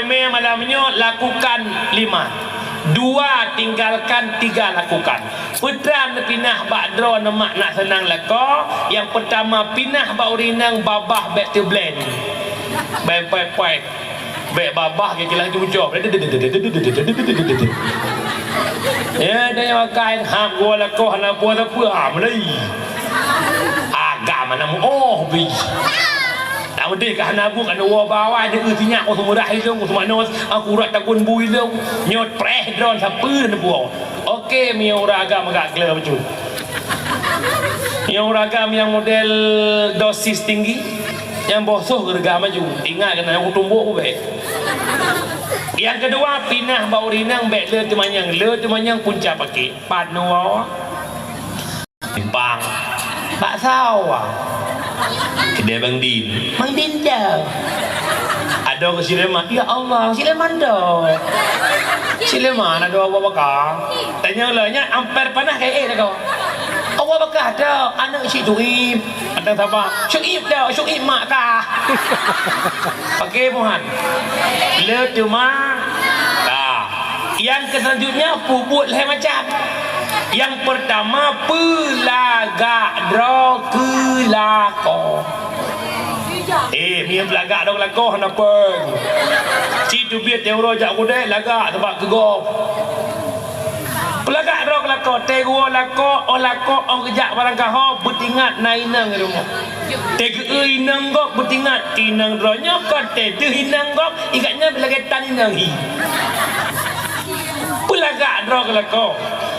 lemeh malamnya lakukan lima. Dua tinggalkan tiga lakukan. Putra pinah bakdro nemak nak senang leko Yang pertama pinah bak urinang babah back to blend. Baik baik baik. Baik babah ke kilang cucuk Ya dia yang makan Ham gua leko Hana buat apa? Ha mulai Agak mana Oh bi tak boleh ke hana bu kana wa bawa dia ke? Tinyak ko semua dah hilang. Ko semua nos aku rat takun bu hilang. Nyot preh drone siapa ne bu okey mi orang agam agak clear betul yang orang agam yang model dosis tinggi yang bosoh gerga maju ingat kena aku tumbuk aku baik. Yang kedua pinah bau rinang baik. Le tu manyang. Le tu manyang punca pakai panu bang tak sawah kedai bang din. Bang din dah ada ke Sileman ya Allah Sileman dah Sileman ada apa bakar. Tanya lah nya ampere panah kayak eh kau Allah bakar dah anak si Tuib ada siapa? Syuib dah Syuib mak kah? Pakai muhan le tu mak yang selanjutnya puput lah macam yang pertama pelagak dro kelako. Eh, mi pelagak dro kelako kenapa? Si tu biar teuro jak kudai lagak tempat kegop. Pelagak tego lako, oh lako, oh kejak barang kaho, betingat na inang rumah. Tega e inang gok betingat inang dro nyokot te tu inang gok ikatnya pelagak tan inang hi. Pelagak dro kelako.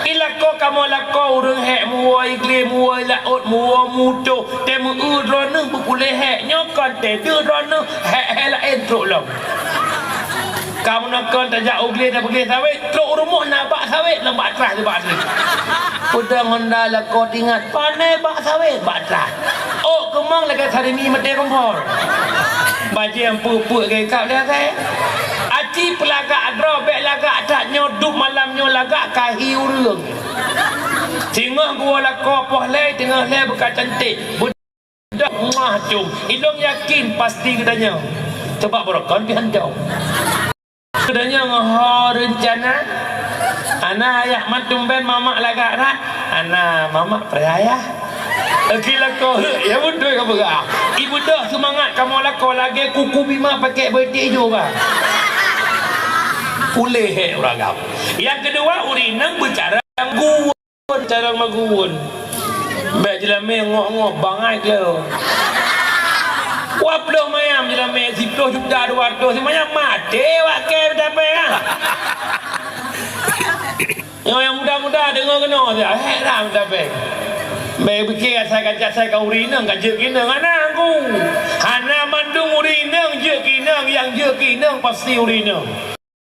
อีละก็กำมอละก็เรื่องแหมวยเกลียมวยละอดมัวมูโตแต่มืออืดร้อนนึงบุกุเลยแหยอกก่อนแต่ดื้อร้อนนึงแหกแหละเอ็นโตลงกำนักก่อนแต่จะอุกเลียนะบกลียทำไมโตรุมนาบะทำไมลำบากใจลำบากเลยพุทธงอนดาละก็ดิ้งัดปานแน่บะทำไมบาดใจโอ้ก็มั่งละก็ทารีมีมาเตะกงพอ bà chị em phụ phụ cái cạo đeo thế tak nyoduk malam nyo lagak kahi urung. Tengah gua lako poh lei tengah lei buka cantik. Budak muah cum. Ilong yakin pasti kedanya. Coba berokon pi handau. Kedanya ngoho rencana. Ana ayah matum ben mamak lagak rat. Ana mamak peraya. Okey lako. Ya betul ke apa? Ibu dah semangat kamu lako lagi kuku bima pakai betik juga. Pulih hek ragam. Yang kedua urinang bercara guun, cara maguun. Baik jelame ngok-ngok bangai ke. Wap dah mayam jelame 10 juta 200 semuanya mati wak ke dapat kan. Yang yang muda-muda dengar kena dia dah dapat. Baik fikir saya kajak saya kau urinang kajak kena mana aku. Hana mandung urinang je kena yang je kena pasti urinang.